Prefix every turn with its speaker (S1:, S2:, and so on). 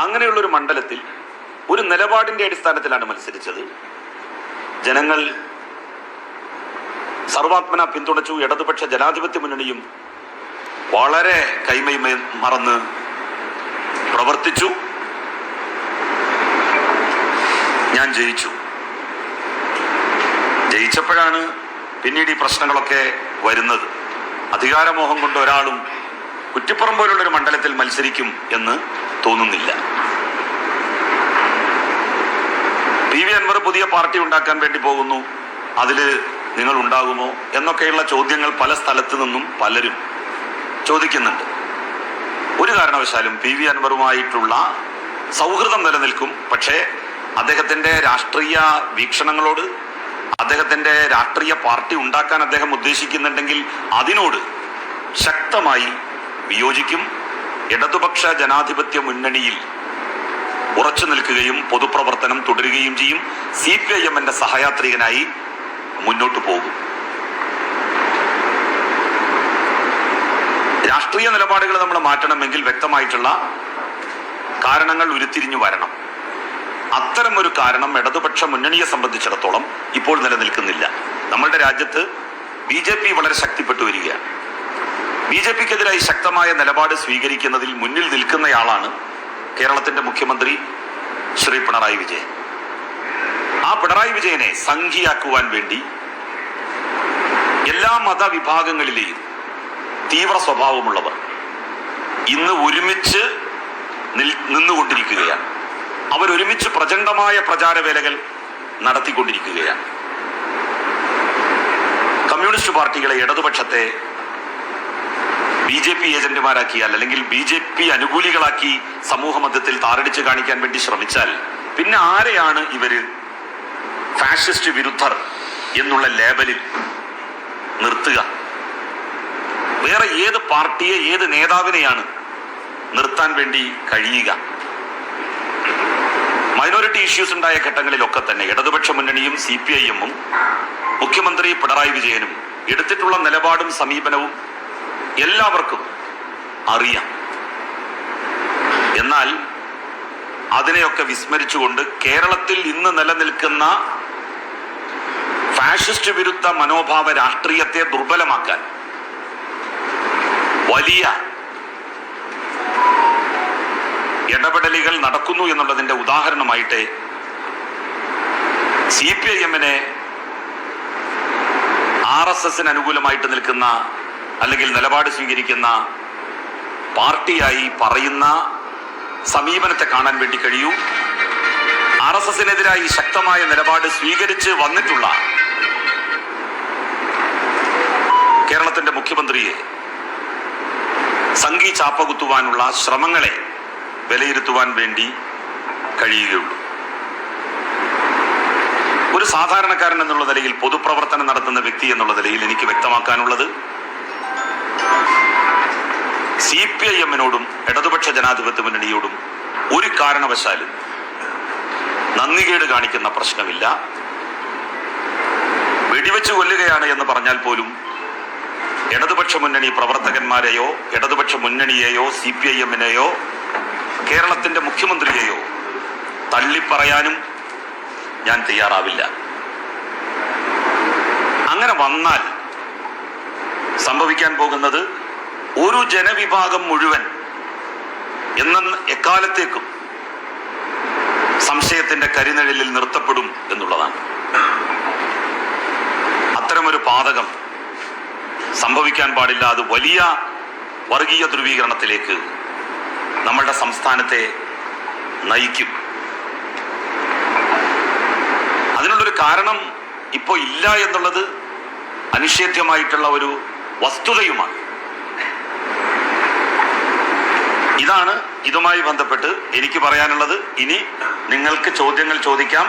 S1: അങ്ങനെയുള്ള ഒരു മണ്ഡലത്തിൽ ഒരു നിലപാടിന്റെ അടിസ്ഥാനത്തിലാണ് മത്സരിച്ചത്. ജനങ്ങൾ സർവാത്മന പിന്തുണച്ചു ഇടതുപക്ഷ ജനാധിപത്യ മുന്നണിയും വളരെ കൈമൈമ മറന്ന് പ്രവർത്തിച്ചു. ഞാൻ ജയിച്ചു. ജയിച്ചപ്പോഴാണ് പിന്നീട് ഈ പ്രശ്നങ്ങളൊക്കെ വരുന്നത്. അധികാരമോഹം കൊണ്ട് ഒരാളും കുറ്റിപ്പുറം പോലുള്ളൊരു മണ്ഡലത്തിൽ മത്സരിക്കും എന്ന് തോന്നുന്നില്ല. പി വി അൻവർ പുതിയ പാർട്ടി ഉണ്ടാക്കാൻ വേണ്ടി പോകുന്നു. അതിൽ നിങ്ങൾ ഉണ്ടാകുമോ എന്നൊക്കെയുള്ള ചോദ്യങ്ങൾ പല സ്ഥലത്തു നിന്നും പലരും ചോദിക്കുന്നുണ്ട്. ഒരു കാരണവശാലും പി വി അൻവറുമായിട്ടുള്ള സൗഹൃദം നിലനിൽക്കും. പക്ഷേ അദ്ദേഹത്തിന്റെ രാഷ്ട്രീയ വീക്ഷണങ്ങളോട് അദ്ദേഹത്തിന്റെ രാഷ്ട്രീയ പാർട്ടി ഉണ്ടാക്കാൻ അദ്ദേഹം ഉദ്ദേശിക്കുന്നുണ്ടെങ്കിൽ അതിനോട് ശക്തമായി വിയോജിക്കും. ഇടതുപക്ഷ ജനാധിപത്യ മുന്നണിയിൽ ഉറച്ചു നിൽക്കുകയും പൊതുപ്രവർത്തനം തുടരുകയും ചെയ്യും. സി പി ഐ എമ്മിന്റെ സഹയാത്രികനായി മുന്നോട്ടു പോകും. രാഷ്ട്രീയ നിലപാടുകൾ നമ്മൾ മാറ്റണമെങ്കിൽ വ്യക്തമായിട്ടുള്ള കാരണങ്ങൾ ഉരുത്തിരിഞ്ഞു വരണം. അത്തരം ഒരു കാരണം ഇടതുപക്ഷ മുന്നണിയെ സംബന്ധിച്ചിടത്തോളം ഇപ്പോൾ നിലനിൽക്കുന്നില്ല. നമ്മളുടെ രാജ്യത്ത് ബി ജെ പി വളരെ ശക്തിപ്പെട്ടു വരികയാണ്. ബി ജെ പിക്കെതിരായി ശക്തമായ നിലപാട് സ്വീകരിക്കുന്നതിൽ മുന്നിൽ നിൽക്കുന്നയാളാണ് കേരളത്തിന്റെ മുഖ്യമന്ത്രി ശ്രീ പിണറായി വിജയൻ. ആ പിണറായി വിജയനെ സംഘിയാക്കുവാൻ വേണ്ടി എല്ലാ മതവിഭാഗങ്ങളിലെയും തീവ്ര സ്വഭാവമുള്ളവർ ഇന്ന് ഒരുമിച്ച് നിന്നുകൊണ്ടിരിക്കുകയാണ്. അവരൊരുമിച്ച് പ്രചണ്ഡമായ പ്രചാരവേലകൾ നടത്തിക്കൊണ്ടിരിക്കുകയാണ്. കമ്മ്യൂണിസ്റ്റ് പാർട്ടികളെ ഇടതുപക്ഷത്തെ ബി ജെ പി ഏജന്റുമാരാക്കിയാൽ അല്ലെങ്കിൽ ബി ജെ പി അനുകൂലികളാക്കി സമൂഹ മധ്യത്തിൽ താറടിച്ച് കാണിക്കാൻ വേണ്ടി ശ്രമിച്ചാൽ പിന്നെ ആരെയാണ് ഇവർ ഫാഷിസ്റ്റ് വിരുദ്ധർ എന്നുള്ള ലേബലിൽ നിർത്തുക? വേറെ ഏത് പാർട്ടിയെ ഏത് നേതാവിനെയാണ് നിർത്താൻ വേണ്ടി കഴിയുക? മൈനോറിറ്റി ഇഷ്യൂസ് ഉണ്ടായ ഘട്ടങ്ങളിലൊക്കെ തന്നെ ഇടതുപക്ഷ മുന്നണിയും സി പി ഐ എമ്മും മുഖ്യമന്ത്രി പിണറായി വിജയനും എടുത്തിട്ടുള്ള നിലപാടും സമീപനവും എല്ലാവർക്കും അറിയാം. എന്നാൽ അതിനെയൊക്കെ വിസ്മരിച്ചുകൊണ്ട് കേരളത്തിൽ ഇന്ന് നിലനിൽക്കുന്ന ഫാഷിസ്റ്റ് വിരുദ്ധ മനോഭാവ രാഷ്ട്രീയത്തെ ദുർബലമാക്കാൻ വലിയ ഇടപെടലുകൾ നടക്കുന്നു എന്നുള്ളതിന്റെ ഉദാഹരണമായിട്ട് സി പി ഐ എമ്മിനെ ആർ എസ് എസിന് അനുകൂലമായിട്ട് നിൽക്കുന്ന അല്ലെങ്കിൽ നിലപാട് സ്വീകരിക്കുന്ന പാർട്ടിയായി പറയുന്ന സമീപനത്തെ കാണാൻ വേണ്ടി കഴിയൂ. ആർ എസ് എസിനെതിരായി ശക്തമായ നിലപാട് സ്വീകരിച്ച് വന്നിട്ടുള്ള കേരളത്തിന്റെ മുഖ്യമന്ത്രിയെ സംഘി ചാപ്പകുത്തുവാനുള്ള ശ്രമങ്ങളെ വിലയിരുത്തുവാൻ വേണ്ടി കഴിയുകയുള്ളൂ. ഒരു സാധാരണക്കാരൻ എന്നുള്ള നിലയിൽ പൊതുപ്രവർത്തനം നടത്തുന്ന വ്യക്തി എന്നുള്ള നിലയിൽ എനിക്ക് വ്യക്തമാക്കാനുള്ളത് പി ഐ എമ്മിനോടും ഇടതുപക്ഷ ജനാധിപത്യ മുന്നണിയോടും ഒരു കാരണവശാലും നന്ദികേട് കാണിക്കുന്ന പ്രശ്നമില്ല. വെടിവെച്ച് കൊല്ലുകയാണ് എന്ന് പറഞ്ഞാൽ പോലും ഇടതുപക്ഷ മുന്നണി പ്രവർത്തകന്മാരെയോ ഇടതുപക്ഷ മുന്നണിയെയോ സി പി ഐ എമ്മിനെയോ കേരളത്തിന്റെ മുഖ്യമന്ത്രിയെയോ തള്ളിപ്പറയാനും ഞാൻ തയ്യാറാവില്ല. അങ്ങനെ വന്നാൽ സംഭവിക്കാൻ പോകുന്നത് ഒരു ജനവിഭാഗം മുഴുവൻ എന്ന എക്കാലത്തേക്കും സംശയത്തിന്റെ കരിനിഴലിൽ നിർത്തപ്പെടും എന്നുള്ളതാണ്. അത്തരമൊരു പാതകം സംഭവിക്കാൻ പാടില്ല. അത് വലിയ വർഗീയ ധ്രുവീകരണത്തിലേക്ക് നമ്മളുടെ സംസ്ഥാനത്തെ നയിക്കും. അതിനുള്ളൊരു കാരണം ഇപ്പോൾ ഇല്ല എന്നുള്ളത് അനിഷേധ്യമായിട്ടുള്ള ഒരു വസ്തുതയുമാണ്. ഇതാണ് ഇതുമായി ബന്ധപ്പെട്ട് എനിക്ക് പറയാനുള്ളത്. ഇനി നിങ്ങൾക്ക് ചോദ്യങ്ങൾ ചോദിക്കാം.